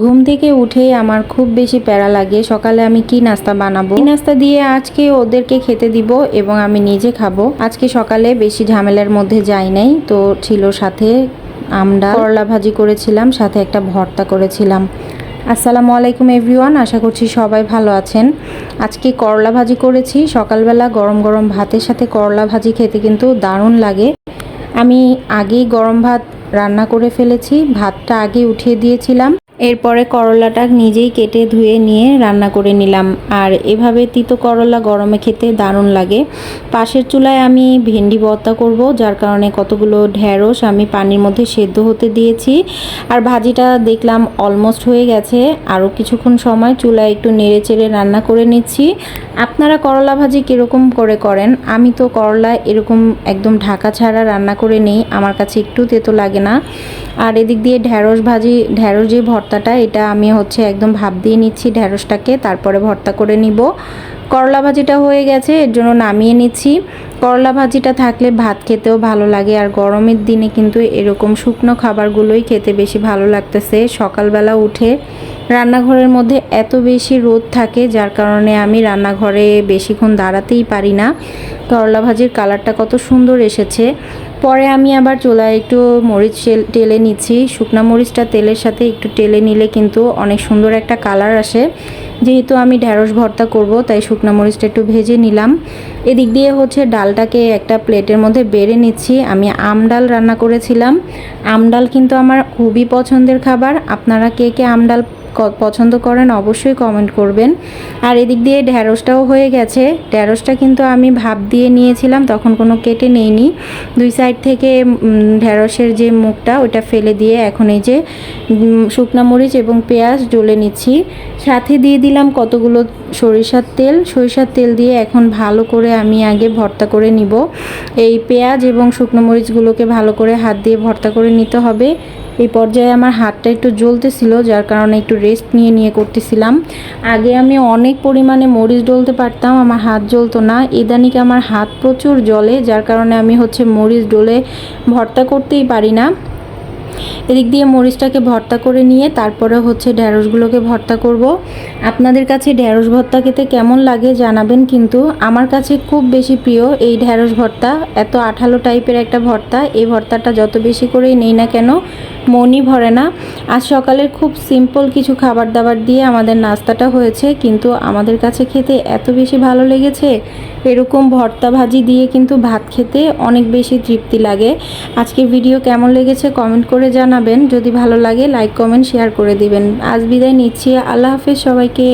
ঘুম থেকে উঠেই আমার খুব বেশি প্যারা লাগে। সকালে আমি কি নাস্তা বানাবো? এই নাস্তা দিয়ে আজকে ওদেরকে খেতে দিব এবং আমি নিজে খাব। আজকে সকালে বেশি ঝামেলার মধ্যে যাই নাই। তো ছিল সাথে আমরা করলা ভাজি করেছিলাম, সাথে একটা ভর্তা করেছিলাম। আসসালামু আলাইকুম এভরিওয়ান, আশা করছি সবাই ভালো আছেন। আজকে করলা ভাজি করেছি। সকালবেলা গরম গরম ভাতের সাথে করলা ভাজি খেতে কিন্তু দারুণ লাগে। আমি আগেই গরম ভাত রান্না করে ফেলেছি। ভাতটা আগে উঠিয়ে দিয়েছিলাম। এরপরে করলাটা নিজেই কেটে ধুয়ে নিয়ে রান্না করে নিলাম। আর এভাবে তিতো করলা গরমে খেতে দারুণ লাগে। পাশের চুলায় আমি ভেন্ডি ভর্তা করব, যার কারণে কতগুলো ঢ্যাঁড়স আমি পানির মধ্যে সেদ্ধ হতে দিয়েছি। আর ভাজিটা দেখলাম অলমোস্ট হয়ে গেছে। আরও কিছুক্ষণ সময় চুলায় একটু নেড়ে চেড়ে রান্না করে নিচ্ছি। আপনারা করলা ভাজি কীরকম করে করেন? আমি তো করলা এরকম একদম ঢাকা ছাড়া রান্না করে নিই। আমার কাছে একটু তেতো লাগে না। আর এদিক দিয়ে ঢ্যাঁড়স ভাজি ঢ্যাঁড়স যে ভর্তাটা, এটা আমি হচ্ছে একদম ভাপ দিয়ে নিচ্ছি ঢ্যাঁড়সটাকে তারপরে ভর্তা করে নিব। করলা ভাজিটা হয়ে গেছে, এর জন্য নামিয়ে নিচ্ছি। করলা ভাজিটা থাকলে ভাত খেতেও ভালো লাগে, আর গরমের দিনে কিন্তু এরকম শুকনো খাবারগুলোই খেতে বেশি ভালো লাগতেছে। সকালবেলা উঠে রান্নাঘরের মধ্যে এত বেশি রোদ থাকে, যার কারণে আমি রান্নাঘরে বেশিক্ষণ দাঁড়াতেই পারি না। করলা ভাজির কালারটা কত সুন্দর এসেছে। পরে আমি আবার চুলায় একটু মরিচ টেলে নিচ্ছি। শুকনা মরিচটা তেলের সাথে একটু টেলে নিলে কিন্তু অনেক সুন্দর একটা কালার আসে। যেহেতু আমি ঢ্যাঁড়স ভর্তা করব, তাই শুকনা মরিচটা একটু ভেজে নিলাম। এদিক দিয়ে হচ্ছে ডালটাকে একটা প্লেটের মধ্যে বেড়ে নিচ্ছি। আমি আম ডাল রান্না করেছিলাম। আম ডাল কিন্তু আমার খুবই পছন্দের খাবার। আপনারা কে কে আম ডাল ক- পছন্দ করেন অবশ্যই কমেন্ট করবেন। আর এদিক দিয়ে ঢ্যাঁড়সটাও হয়ে গেছে। ঢ্যাঁড়সটা কিন্তু আমি ভাপ দিয়ে নিয়েছিলাম, তখন কোনো কেটে নেইনি। দুই সাইড থেকে ঢ্যাঁড়সের যে মুখটা, ওটা ফেলে দিয়ে এখন এই যে শুকনা মরিচ এবং পেঁয়াজ জ্বলে নিচ্ছি। সাথে দিয়ে দিলাম কতগুলো সরিষার তেল। সরিষার তেল দিয়ে এখন ভালো করে আমি আগে ভর্তা করে নিব। এই পেঁয়াজ এবং শুকনো মরিচগুলোকে ভালো করে হাত দিয়ে ভর্তা করে নিতে হবে। এই পর্যায়ে আমার হাতটা একটু জ্বলতেছিল, যার কারণে একটু রেস্ট নিয়ে নিয়ে করতেছিলাম। আগে আমি অনেক পরিমাণে মরিচ ডলতে পারতাম, আমার হাত জ্বলতো না। ইদানিক আমার হাত প্রচুর জ্বলে, যার কারণে আমি হচ্ছে মরিচ ডলে ভর্তা করতেই পারি না। এদিক দিয়ে মরিচটাকে ভর্তা করে নিয়ে, তারপরে হচ্ছে ঢ্যাঁড়সগুলোকে ভর্তা করব। আপনাদের কাছে ঢ্যাঁড়স ভর্তা খেতে কেমন লাগে জানাবেন, কিন্তু আমার কাছে খুব বেশি প্রিয় এই ঢ্যাঁড়স ভর্তা। এত আঠালো টাইপের একটা ভর্তা, এই ভর্তাটা যত বেশি করেই নেই না কেন মনই ভরে না। আজ সকালের খুব সিম্পল কিছু খাবার দাবার দিয়ে আমাদের নাস্তাটা হয়েছে, কিন্তু আমাদের কাছে খেতে এত বেশি ভালো লেগেছে। এরকম ভর্তা ভাজি দিয়ে কিন্তু ভাত খেতে অনেক বেশি তৃপ্তি লাগে। আজকে ভিডিও কেমন লেগেছে কমেন্ট করে জানাবেন। যদি ভালো লাগে লাইক কমেন্ট শেয়ার করে দিবেন। আজ বিদায় নিচ্ছি। আল্লাহ হাফেজ সবাইকে।